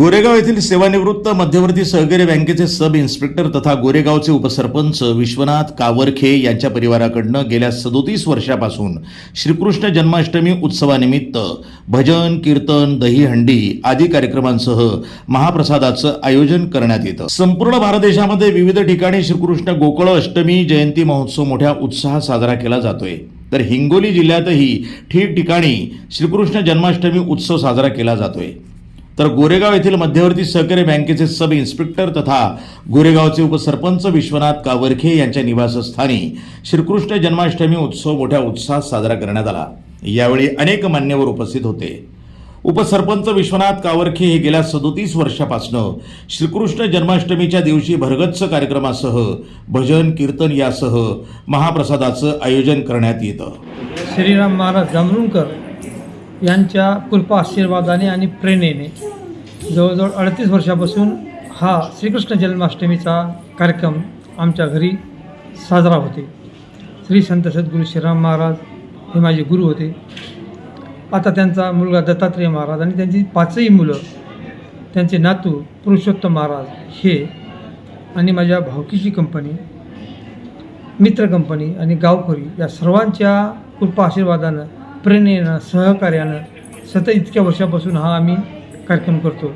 गोरेगाव येथील सेवानिवृत्त मध्यवर्ती सहकारी बँकेचे सब इन्स्पेक्टर तथा गोरेगावचे उपसरपंच विश्वनाथ कावरखे यांच्या परिवाराकडनं गेल्या सदोतीस वर्षापासून श्रीकृष्ण जन्माष्टमी उत्सवानिमित्त भजन कीर्तन दहीहंडी आदी कार्यक्रमांसह महाप्रसादाचं आयोजन करण्यात येतं. संपूर्ण भारत देशामध्ये विविध ठिकाणी श्रीकृष्ण गोकुळ अष्टमी जयंती महोत्सव मोठ्या उत्साहात साजरा केला जातोय. तर हिंगोली जिल्ह्यातही ठिकठिकाणी श्रीकृष्ण जन्माष्टमी उत्सव साजरा केला जातोय. तर गोरेगाव येथील मध्यवर्ती सहकारी बँकेचे सब इन्स्पेक्टर तथा गोरेगावचे उपसरपंच विश्वनाथ कावरखे यांच्या निवासस्थानी श्रीकृष्ण जन्माष्टमी उत्सव मोठ्या उत्साहात साजरा करण्यात आला. यावेळी अनेक मान्यवर उपस्थित होते. उपसरपंच विश्वनाथ कावरखे हे गेल्या सदोतीस वर्षापासनं श्रीकृष्ण जन्माष्टमीच्या दिवशी भरगच्च कार्यक्रमासह भजन कीर्तन यासह महाप्रसादाचं आयोजन करण्यात येतं. श्रीराम महाराज जांभरुणकर यांच्या कृपा आशीर्वादाने आणि प्रेरणेने जवळजवळ अडतीस वर्षापासून हा श्रीकृष्ण जन्माष्टमीचा कार्यक्रम आमच्या घरी साजरा होते. श्री संत सद्गुरू श्रीराम महाराज हे माझे गुरु होते. आता त्यांचा मुलगा दत्तात्रेय महाराज आणि त्यांची पाचही मुलं त्यांचे नातू पुरुषोत्तम महाराज हे आणि माझ्या भावकीची कंपनी मित्र कंपनी आणि गावकरी या सर्वांच्या कृपा आशीर्वादानं प्रेरणेनं सहकार्यानं सतत इतक्या वर्षापासून हा आम्ही कार्यक्रम करतो.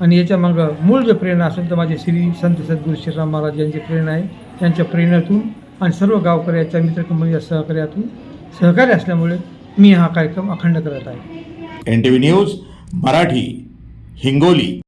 आणि याच्या मागं मूळ जे प्रेरणा असेल तर माझे श्री संत सद्गुरू श्रीराम महाराज यांची प्रेरणा आहे. त्यांच्या प्रेरणेतून आणि सर्व गावकऱ्याच्या मित्र कंपनीच्या सहकार्यातून सहकार्य असल्यामुळे मी हा कार्यक्रम अखंड करत आहे. N T V news Marathi Hingoli.